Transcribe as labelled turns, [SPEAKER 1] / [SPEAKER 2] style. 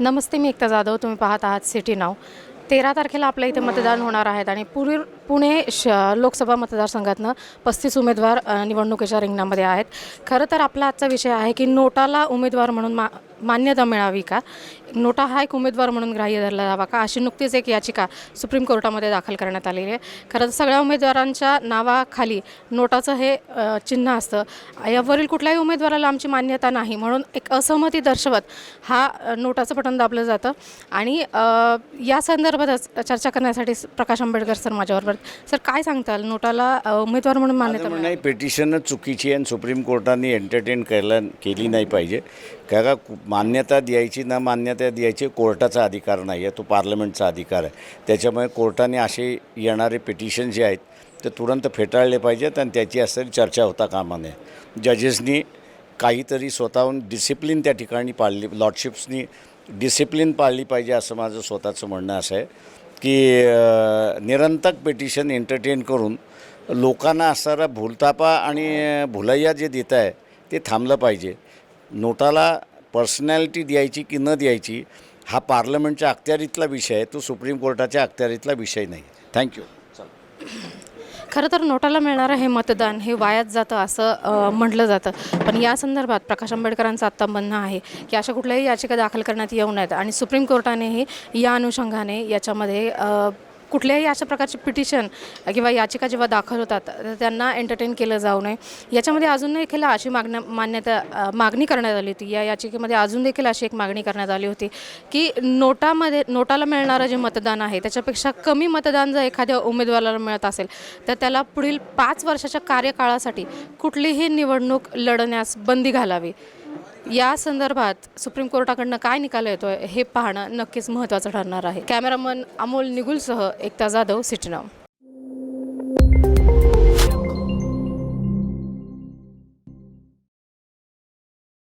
[SPEAKER 1] नमस्ते मी एकता जाधव. तुम्ही पाहत आहात सिटी नाव तेरा तारखेला आपल्या इथे मतदान होणार आहेत आणि पुढील पुणे श लोकसभा मतदारसंघातनं पस्तीस उमेदवार निवडणुकीच्या रिंगणामध्ये आहेत. खरं तर आपला आजचा विषय आहे की नोटाला उमेदवार म्हणून मा मान्यता मिळावी का? नोटा हा एक उमेदवार म्हणून ग्राह्य धरला जावा का? अशी नुकतीच एक याचिका सुप्रीम कोर्टामध्ये दाखल करण्यात आलेली आहे. खरं तर सगळ्या उमेदवारांच्या नावाखाली नोटाचं हे चिन्ह असतं. यावरील कुठल्याही उमेदवाराला आमची मान्यता नाही म्हणून एक असहमती दर्शवत हा नोटाचं बटन दाबलं जातं. आणि या संदर्भातच चर्चा करण्यासाठी प्रकाश आंबेडकर सर माझ्याबरोबर. सर काय सांगताल? नोटाला उमेदवार म्हणून मान्यता?
[SPEAKER 2] आहे पेटिशनच चुकीची आहे आणि सुप्रीम कोर्टाने एंटरटेन करायला केली नाही पाहिजे. काय का मान्यता द्यायची न मान्यता द्यायची कोर्टाचा अधिकार नाही आहे तो पार्लमेंटचा अधिकार आहे. त्याच्यामुळे कोर्टाने असे येणारे पिटिशन जे आहेत ते तुरंत फेटाळले पाहिजेत आणि त्याची असं चर्चा होता कामा नये जजेसनी काहीतरी स्वतःहून डिसिप्लिन त्या ठिकाणी पाळली लॉर्डशिप्सनी डिसिप्लिन पाळली पाहिजे असं माझं स्वतःचं म्हणणं असं आहे की अ, निरंतर एंटरटेन करून लोकांना असणारा भूलतापा आणि भुलैया जे देत आहे ते थांबलं पाहिजे. नोटाला पर्सनॅलिटी द्यायची की न द्यायची हा पार्लमेंटच्या अखत्यारीतला विषय आहे तो सुप्रीम कोर्टाच्या अखत्यारीतला विषय नाही. थँक्यू
[SPEAKER 1] खरं तर नोटाला मिळणारं हे मतदान हे वायात जातं असं म्हटलं जातं. पण या संदर्भात प्रकाश आंबेडकरांचं आत्ता म्हणणं आहे की अशा कुठल्याही याचिका दाखल करण्यात येऊ नयेत आणि सुप्रीम कोर्टानेही या अनुषंगाने याच्यामध्ये कुठल्याही अशा प्रकारचे पिटिशन किंवा याचिका जेव्हा दाखल होतात तर त्यांना एंटरटेन केलं जाऊ नये. याच्यामध्ये अजून देखील अशी मागण्या मान्यता मागणी करण्यात आली होती. या याचिकेमध्ये अजून देखील अशी एक मागणी करण्यात आली होती की नोटामध्ये नोटाला मिळणारं जे मतदान आहे त्याच्यापेक्षा कमी मतदान जर एखाद्या उमेदवाराला मिळत असेल तर त्याला पुढील पाच वर्षाच्या कार्यकाळासाठी कुठलीही निवडणूक लढण्यास बंदी घालावी. या संदर्भात सुप्रीम कोर्टाकडनं काय निकाल येतो हे पाहणं नक्कीच महत्त्वाचं ठरणार आहे. कॅमेरामन अमोल निगुलसह एकता जाधव सिटी